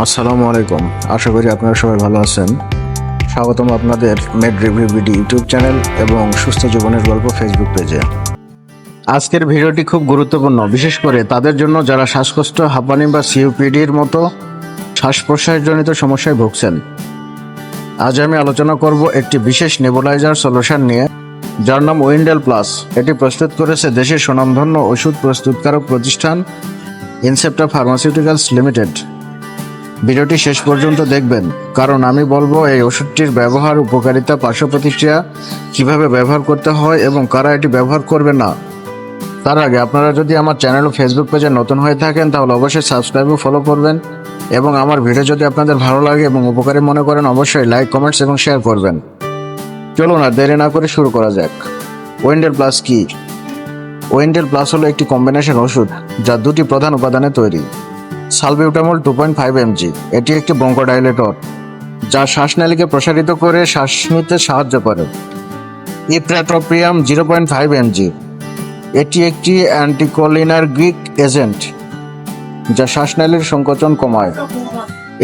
আসসালামু আলাইকুম। আশা করি আপনারা সবাই ভালো আছেন। স্বাগতম আপনাদের med review BD YouTube channel এবং সুস্থ জীবনের গল্প ফেসবুক পেজে আজকের ভিডিওটি খুব গুরুত্বপূর্ণ। বিশেষ করে তাদের জন্য যারা শ্বাসকষ্ট, হাঁপানি বা সিউপিডির মতো শ্বাস প্রশ্বাসজনিত সমস্যায় ভুগছেন, আজ আমি আলোচনা করব একটি বিশেষ নেবুলাইজার সলিউশন নিয়ে, যার নাম উইন্ডেল প্লাস এটি প্রস্তুত করেছে দেশের সুনামধন্য ওষুধ প্রস্তুতকারক প্রতিষ্ঠান ইনসেপ্টা ফার্মাসিউটিক্যালস লিমিটেড ভিডিওটি শেষ পর্যন্ত দেখবেন, কারণ আমি বলব এই ওষুধটির ব্যবহার, উপকারিতা পার্শ্ব প্রতিক্রিয়া কীভাবে ব্যবহার করতে হয় এবং কারা এটি ব্যবহার করবে না। তার আগে আপনারা যদি আমার চ্যানেল ও ফেসবুক পেজে নতুন হয়ে থাকেন, তাহলে অবশ্যই সাবস্ক্রাইব ও ফলো করবেন এবং আমার ভিডিও যদি আপনাদের ভালো লাগে এবং উপকারী মনে করেন, অবশ্যই লাইক কমেন্টস এবং শেয়ার করবেন। চলুন আর দেরি না করে শুরু করা যাক। ওয়েন্ডেল প্লাস কি? ওয়েন্ডেল প্লাস হলো একটি কম্বিনেশন ওষুধ যা দুটি প্রধান উপাদানে তৈরি। Salbutamol two point five mg এটি একটি ব্রঙ্কোডাইলেটর যা শ্বাসনালীকে প্রসারিত করে শ্বাস নিতে সাহায্য করে। Ipratropium zero point five mg এটি একটি অ্যান্টিকোলিনার্গিক এজেন্ট যা শ্বাসনালীর সংকোচন কমায়।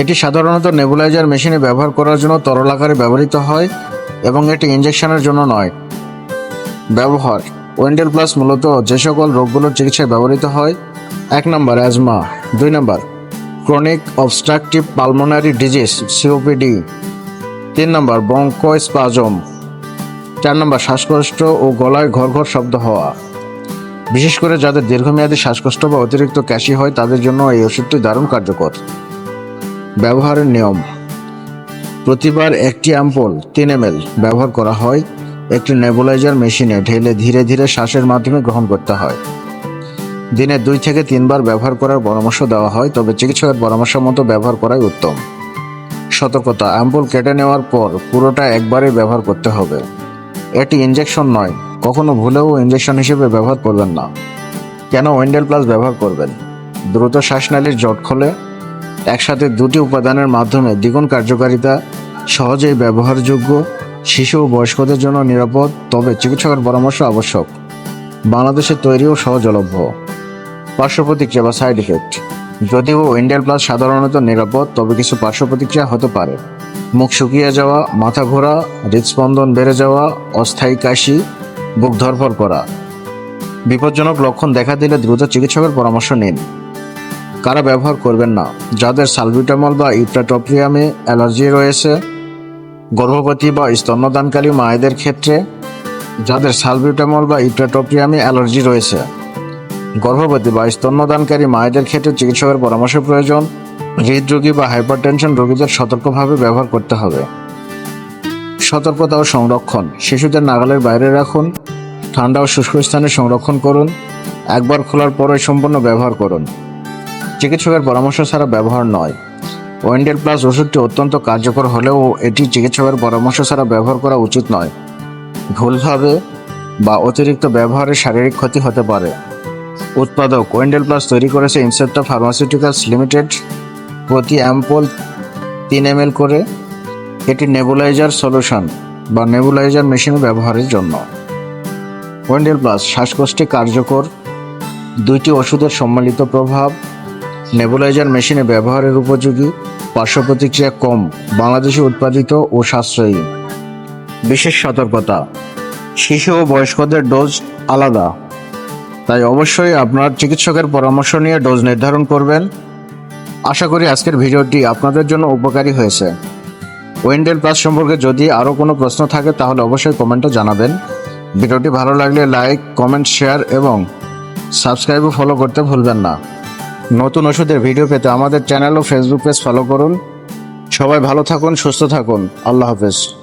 এটি সাধারণত নেবুলাইজার মেশিনে ব্যবহার করার জন্য তরল আকারে ব্যবহৃত হয় এবং এটি ইনজেকশনের জন্য নয়। ব্যবহার ওয়েন্ডেল প্লাস মূলত যে সকল রোগগুলোর চিকিৎসায় ব্যবহৃত হয়। এক নম্বর অ্যাজমা দুই নম্বর chronic obstructive pulmonary disease COPD তিন নম্বর বঙ্কোস্পাজম চার নম্বর, শ্বাসকষ্ট ও গলায় ঘর ঘর শব্দ হওয়া। বিশেষ করে যাদের দীর্ঘমেয়াদী শ্বাসকষ্ট বা অতিরিক্ত ক্যাশি হয়, তাদের জন্য এই ওষুধটি দারুণ কার্যকর। ব্যবহারের নিয়ম। প্রতিবার একটি অ্যাম্পল তিন এম ব্যবহার করা হয়। একটি নেবুলাইজার মেশিনে ঢেলে ধীরে ধীরে শ্বাসের মাধ্যমে গ্রহণ করতে হয়। দিনে দুই থেকে তিনবার ব্যবহার করার পরামর্শ দেওয়া হয়, তবে চিকিৎসকের পরামর্শ মতো ব্যবহার করাই উত্তম। সতর্কতা, অ্যাম্পল কেটে নেওয়ার পর পুরোটা একবারই ব্যবহার করতে হবে। এটি ইনজেকশন নয়, কখনো ভুলেও ইনজেকশন হিসেবে ব্যবহার করবেন না। কেন ওয়েন্ডেল প্লাস ব্যবহার করবেন? দ্রুত শ্বাসনালীর জট খোলে। একসাথে দুটি উপাদানের মাধ্যমে দ্বিগুণ কার্যকারিতা, সহজেই ব্যবহারযোগ্য, শিশু ও বয়স্কদের জন্য নিরাপদ, তবে চিকিৎসকের পরামর্শ আবশ্যক। বাংলাদেশে তৈরিও সহজলভ্য। পার্শ্ব প্রতিক্রিয়া বা সাইড ইফেক্ট যদিও ইন্ডিয়াল প্লাস সাধারণত নিরাপদ, তবে কিছু পার্শ্ব প্রতিক্রিয়া হতে পারে। মুখ শুকিয়ে যাওয়া, মাথা ঘোরা, হৃদস্পন্দন বেড়ে যাওয়া, অস্থায়ী কাশি, বুক ধরফর করা। বিপজ্জনক লক্ষণ দেখা দিলে দ্রুত চিকিৎসকের পরামর্শ নিন। কারা ব্যবহার করবেন না? যাদের সালবিটামল বা ইপ্রাটপ্রিয়ামে অ্যালার্জি রয়েছে, গর্ভবতী বা স্তন্যদানকারী মায়েদের ক্ষেত্রে, যাদের সালবিউটামল বা ইপ্রাটপ্রিয়ামে অ্যালার্জি রয়েছে গর্ভবতী বা স্তন্যদানকারী মায়েদের ক্ষেত্রে চিকিৎসকের পরামর্শ প্রয়োজন। হৃদরোগী বা হাইপারটেনশন রোগীদের সতর্কভাবে ব্যবহার করতে হবে। সতর্কতা ও সংরক্ষণ। শিশুদের নাগালের বাইরে রাখুন। ঠান্ডা ও শুষ্ক স্থানে সংরক্ষণ করুন। একবার খোলার পরই সম্পূর্ণ ব্যবহার করুন। চিকিৎসকের পরামর্শ ছাড়া ব্যবহার নয়। ওয়েন্ডেল প্লাস ওষুধটি অত্যন্ত কার্যকর হলেও এটি চিকিৎসকের পরামর্শ ছাড়া ব্যবহার করা উচিত নয়। ভুলভাবে বা অতিরিক্ত ব্যবহারে শারীরিক ক্ষতি হতে পারে। উৎপাদক ওয়েন্ডেল প্লাস তৈরি করেছে ইনসেপ্টা ফার্মাসিউটিক্যালস লিমিটেড প্রতি অ্যাম্পল তিন এম করে এটি নেবুলাইজার সলিউশন বা নেবুলাইজার মেশিন ব্যবহারের জন্য। ওয়েন্ডেল প্লাস শ্বাসকষ্টে কার্যকর, দুইটি ওষুধের সম্মিলিত প্রভাব, নেবুলাইজার মেশিনে ব্যবহারের উপযোগী, পার্শ্ব প্রতিক্রিয়া কম, বাংলাদেশে উৎপাদিত ও সাশ্রয়ী। বিশেষ সতর্কতা, শিশু ও বয়স্কদের ডোজ আলাদা। তাই অবশ্যই আপনার চিকিৎসকের পরামর্শ নিয়ে ডোজ নির্ধারণ করবেন। আশা করি আজকের ভিডিওটি আপনাদের জন্য উপকারী হয়েছে। ওয়েন্ডেল প্লাস সম্পর্কে যদি আরও কোনো প্রশ্ন থাকে, তাহলে অবশ্যই কমেন্টে জানাবেন। ভিডিওটি ভালো লাগলে লাইক, কমেন্ট, শেয়ার এবং সাবস্ক্রাইব ও ফলো করতে ভুলবেন না। নতুন ওষুধের ভিডিও পেতে আমাদের চ্যানেল ও ফেসবুক পেজ ফলো করুন। সবাই ভালো থাকুন, সুস্থ থাকুন। আল্লাহ হাফেজ।